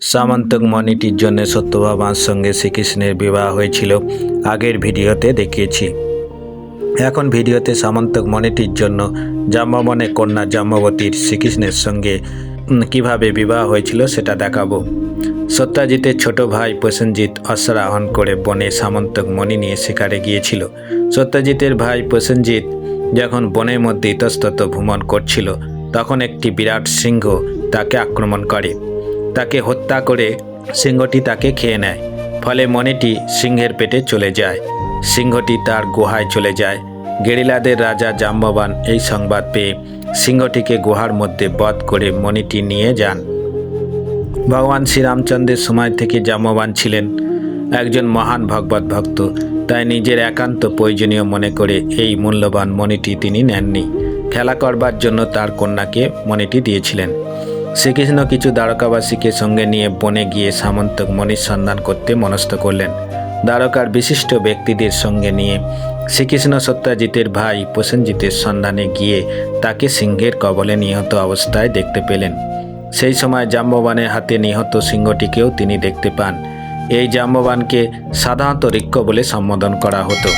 সামন্তক মণিটির জন্য সত্যভামার সঙ্গে শ্রীকৃষ্ণের বিবাহ হয়েছিল। আগের ভিডিওতে দেখিয়েছি। এখন ভিডিওতে সামন্তক মণিটির জন্য জাম্বমনে কন্যা জাম্ববতীর শ্রীকৃষ্ণের সঙ্গে কীভাবে বিবাহ হয়েছিল সেটা দেখাবো। সত্যাজিতের ছোট ভাই প্রসেনজিৎ অশ্বারোহণ করে বনে সামন্তক মণি নিয়ে শিকারে গিয়েছিল। সত্যজিতের ভাই প্রসেনজিৎ যখন বনের মধ্যে ইতস্তত ভ্রমণ করছিল, তখন একটি বিরাট সিংহ তাকে আক্রমণ করে। তাকে হত্যা করে সিংহটি তাকে খেয়ে নেয়। ফলে মণিটি সিংহের পেটে চলে যায়। সিংহটি তার গুহায় চলে যায়। গেরিলাদের রাজা জাম্ববান এই সংবাদ পেয়ে সিংহটিকে গুহার মধ্যে বধ করে মণিটি নিয়ে যান। ভগবান শ্রীরামচন্দ্রের সময় থেকে জাম্ববান ছিলেন। একজন মহান ভগবত ভক্ত। তাই নিজের একান্ত প্রয়োজনীয় মনে করে এই মূল্যবান মণিটি তিনি নেননি। খেলা করবার জন্য তার কন্যাকে মণিটি দিয়েছিলেন। শ্রীকৃষ্ণ কিছু দ্বারকাবাসীকে সঙ্গে নিয়ে বনে গিয়ে সামন্তক মণির সন্ধান করতে মনস্থ করলেন। দ্বারকার বিশিষ্ট ব্যক্তিদের সঙ্গে নিয়ে শ্রীকৃষ্ণ সত্যাজিতের ভাই প্রসেনজিতের সন্ধানে গিয়ে তাকে সিংহের কবলে নিহত অবস্থায় দেখতে পেলেন। সেই সময় জাম্ববানের হাতে নিহত সিংহটিকেও তিনি দেখতে পান। এই জাম্ববানকে সাধারণত ঋক্ষ বলে সম্বোধন করা হতো।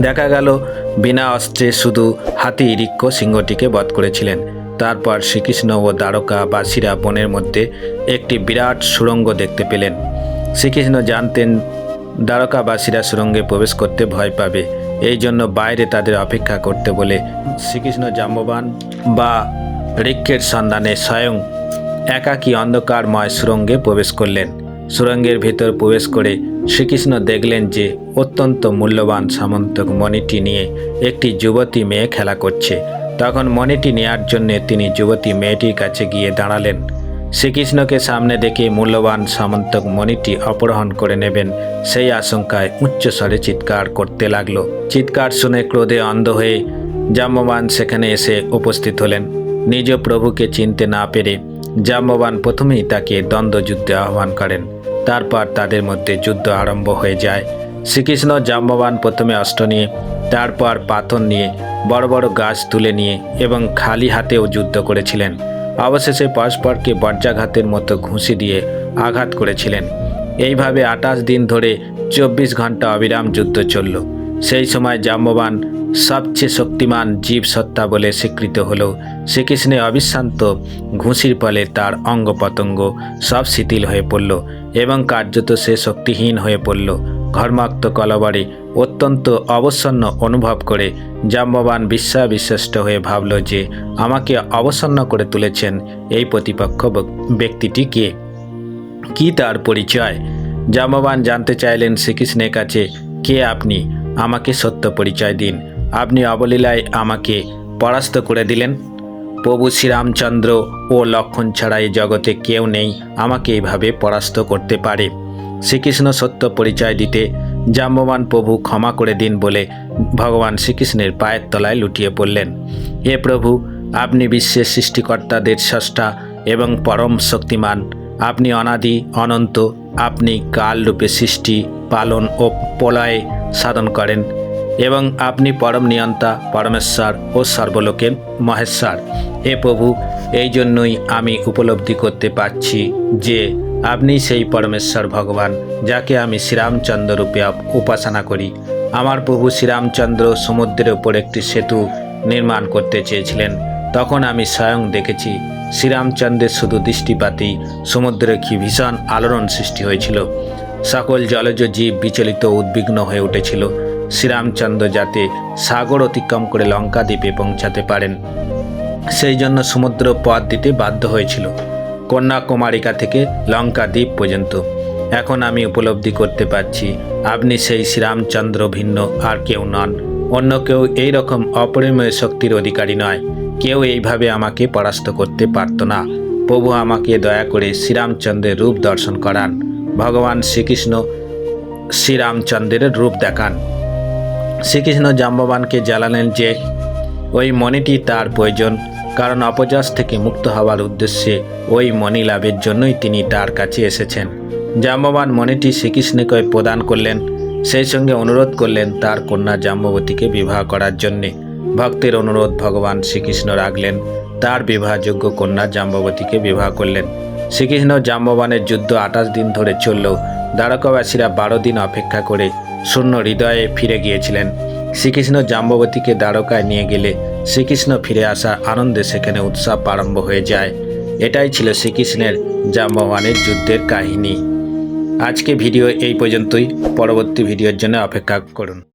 দেখা গেল, বিনা অস্ত্রে শুধু হাতি ঋক্ষ সিংহটিকে বধ করেছিলেন। তারপর শ্রীকৃষ্ণ ও দ্বারকা দ্বারকাবাসীরা বনের মধ্যে একটি বিরাট সুড়ঙ্গ দেখতে পেলেন। শ্রীকৃষ্ণ জানতেন দ্বারকাবাসীরা সুরঙ্গে প্রবেশ করতে ভয় পাবে। এই জন্য বাইরে তাদের অপেক্ষা করতে বলে শ্রীকৃষ্ণ জাম্ববান বা ঋক্ষের সন্ধানে স্বয়ং একাকী অন্ধকারময় সুরঙ্গে প্রবেশ করলেন। সুরঙ্গের ভেতর প্রবেশ করে শ্রীকৃষ্ণ দেখলেন যে অত্যন্ত মূল্যবান সামন্তক মণিটি নিয়ে একটি যুবতী মেয়ে খেলা করছে। তখন মণিটি নেয়ার জন্য তিনি যুবতী মেয়েটির কাছে গিয়ে দাঁড়ালেন। শ্রীকৃষ্ণকে সামনে দেখে মূল্যবান সামন্তক মণিটি অপহরণ করে নেবেন। সেই আশঙ্কায় উচ্চস্বরে চিৎকার করতে লাগল। চিৎকার শুনে ক্রোধে অন্ধ হয়ে জাম্ববান সেখানে এসে উপস্থিত হলেন। নিজ প্রভুকে চিনতে না পেরে জাম্ববান প্রথমেই তাকে দ্বন্দ্বযুদ্ধে আহ্বান করেন। তারপর তাদের মধ্যে যুদ্ধ আরম্ভ হয়ে যায়। শ্রীকৃষ্ণ জাম্ববান প্রথমে অস্ত্র নিয়ে তারপর পাথর নিয়ে বড় বড় গাছ তুলে নিয়ে এবং খালি হাতেও যুদ্ধ করেছিলেন। অবশেষে পরস্পরকে বজ্রাঘাতের মতো ঘুষি দিয়ে আঘাত করেছিলেন। এইভাবে আঠাশ দিন ধরে চব্বিশ ঘণ্টা অবিরাম যুদ্ধ চলল। সেই সময় জাম্ববান সবচেয়ে শক্তিমান জীব সত্তা বলে স্বীকৃত হলেও শ্রীকৃষ্ণের অবিশ্রান্ত ঘুষির ফলে তার অঙ্গ প্রত্যঙ্গ সব শিথিল হয়ে পড়ল এবং কার্যত সে শক্তিহীন হয়ে পড়ল। ঘর্মাক্ত কলবারে অত্যন্ত অবসন্ন অনুভব করে জাম্ববান বিশ্বাবিশ্রেষ্ঠ হয়ে ভাবল যে আমাকে অবসন্ন করে তুলেছেন এই প্রতিপক্ষ ব্যক্তিটি কে? কি তার পরিচয়? জাম্ববান জানতে চাইলেন শ্রীকৃষ্ণের কাছে, কে আপনি? আমাকে সত্য পরিচয় দিন। আপনি অবলীলায় আমাকে পরাস্ত করে দিলেন। প্রভু শ্রীরামচন্দ্র ও লক্ষণ ছাড়া এই জগতে কেউ নেই আমাকে এইভাবে পরাস্ত করতে পারে। শ্রীকৃষ্ণ সত্য পরিচয় দিতে জাম্ববান প্রভু ক্ষমা করে দিন বলে ভগবান শ্রীকৃষ্ণের পায়ের তলায় লুটিয়ে পড়লেন। হে প্রভু, আপনি বিশ্বের সৃষ্টিকর্তাদের স্রষ্টা এবং পরম শক্তিমান। আপনি অনাদি, অনন্ত, আপনি কাল রূপে সৃষ্টি, পালন ও প্রলয়ে সাধন করেন এবং আপনি পরম নিয়ন্তা, পরমেশ্বর ও সর্বলোকের মহেশ্বর। হে প্রভু, এই জন্যই আমি উপলব্ধি করতে পারছি যে আপনি সেই পরমেশ্বর ভগবান, যাকে আমি শ্রীরামচন্দ্র রূপে উপাসনা করি। আমার প্রভু শ্রীরামচন্দ্র সমুদ্রের উপর একটি সেতু নির্মাণ করতে চেয়েছিলেন। তখন আমি স্বয়ং দেখেছি, শ্রীরামচন্দ্রের শুধু দৃষ্টিপাতেই সমুদ্রে কি ভীষণ আলোড়ন সৃষ্টি হয়েছিল। সকল জলজ জীব বিচলিত উদ্বিগ্ন হয়ে উঠেছিল। শ্রীরামচন্দ্র যাতে সাগর অতিক্রম করে লঙ্কা দ্বীপে পৌঁছাতে পারেন, সেই জন্য সমুদ্র পথ দিতে বাধ্য হয়েছিল। কন্যাকুমারিকা থেকে লঙ্কা দ্বীপ পর্যন্ত। এখন আমি উপলব্ধি করতে পারছি, আপনি সেই শ্রীরামচন্দ্র ভিন্ন আর কেউ নন। অন্য কেউ এই রকম অপরিমেয় শক্তির অধিকারী নয়। কেউ এইভাবে আমাকে পরাস্ত করতে পারত না। প্রভু আমাকে দয়া করে শ্রীরামচন্দ্রের রূপ দর্শন করান। ভগবান শ্রীকৃষ্ণ শ্রীরামচন্দ্রের রূপ দেখান। শ্রীকৃষ্ণ জাম্ববানকে জ্বালালেন যে, ওই মণিটি তার প্রয়োজন। কারণ অপযশ থেকে মুক্ত হওয়ার উদ্দেশ্যে ওই মণি লাভের জন্যই তিনি তার কাছে এসেছেন। জাম্ববান মণিটি শ্রীকৃষ্ণকে প্রদান করলেন, সেই সঙ্গে অনুরোধ করলেন তার কন্যা জাম্ববতীকে বিবাহ করার জন্যে। ভক্তের অনুরোধ ভগবান শ্রীকৃষ্ণ রাখলেন, তার বিবাহযোগ্য কন্যা জাম্ববতীকে বিবাহ করলেন। শ্রীকৃষ্ণ জাম্ববানের যুদ্ধ আঠাশ দিন ধরে চললেও দ্বারকাবাসীরা বারো দিন অপেক্ষা করে শূন্য হৃদয়ে ফিরে গিয়েছিলেন। শ্রীকৃষ্ণ জাম্ববতীকে দ্বারকায় নিয়ে গেলে শ্রীকৃষ্ণ ফিরে আসার আনন্দে সেখানে উৎসব আরম্ভ হয়ে যায়। এটাই ছিল শ্রীকৃষ্ণের জাম্ববানের যুদ্ধের কাহিনী। আজকে ভিডিও এই পর্যন্তই। পরবর্তী ভিডিওর জন্য অপেক্ষা করুন।